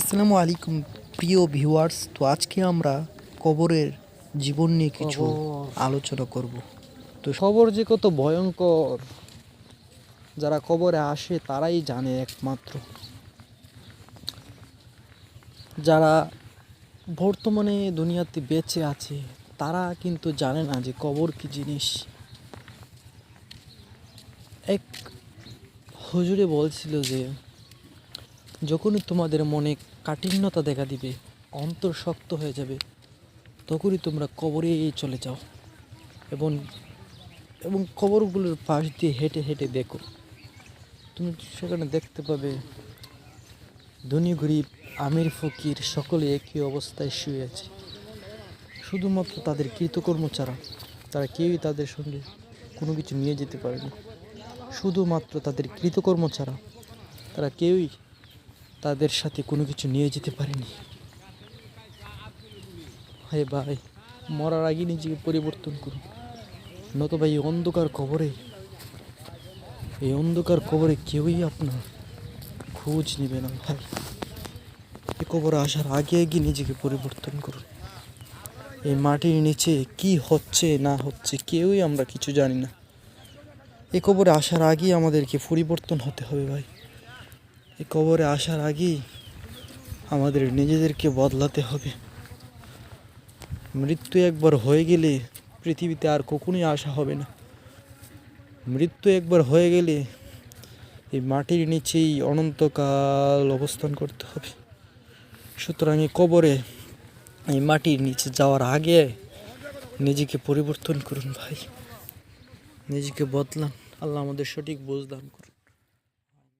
আসসালামু আলাইকুম প্রিয় ভিউয়ার্স। তো আজকে আমরা কবরের জীবন নিয়ে কিছু আলোচনা করব। তো খবর যে কত ভয়ঙ্কর। যারা কবরে আসে তারাই জানে একমাত্র। যারা বর্তমানে দুনিয়াতে বেঁচে আছে তারা কিন্তু জানে না যে কবর কি জিনিস। এক হুজুরে বলছিল যে যখনই তোমাদের মনে কাঠিন্যতা দেখা দিবে, অন্তর শক্ত হয়ে যাবে, তখনই তোমরা কবরে চলে যাও এবং এবং কবরগুলোর পাশ দিয়ে হেঁটে হেঁটে দেখো। তুমি সেখানে দেখতে পাবে ধনী, গরিব, আমির, ফকির সকলে একই অবস্থায় শুয়ে আছে। শুধুমাত্র তাদের কৃতকর্ম ছাড়া তারা কেউই তাদের সঙ্গে কোনো কিছু নিয়ে যেতে পারেনি। শুধুমাত্র তাদের কৃতকর্ম ছাড়া তারা কেউই তাদের সাথে কোনো কিছু নিয়ে যেতে পারেনি। হে ভাই, মরার আগে নিজেকে পরিবর্তন করুন। নতুবা এই অন্ধকার কবরে, এই অন্ধকার কবরে কেউই আপনার খোঁজ নেবে না ভাই। এই কবরে আসার আগে আগে নিজেকে পরিবর্তন করুন। এই মাটির নিচে কি হচ্ছে, না হচ্ছে, কেউই আমরা কিছু জানি না। এই কবরে আসার আগেই আমাদেরকে পরিবর্তন হতে হবে ভাই। এই কবরে আসার আগেই আমাদের নিজেদেরকে বদলাতে হবে। মৃত্যু একবার হয়ে গেলে পৃথিবীতে আর কখনোই আসা হবে না। মৃত্যু একবার হয়ে গেলে এই মাটির নিচেই অনন্তকাল অবস্থান করতে হবে। সুতরাং এই কবরে এই মাটির নিচে যাওয়ার আগে নিজেকে পরিবর্তন করুন ভাই। নিজেকে বদলান। আল্লাহ আমাদের সঠিক বোঝ দান করুন।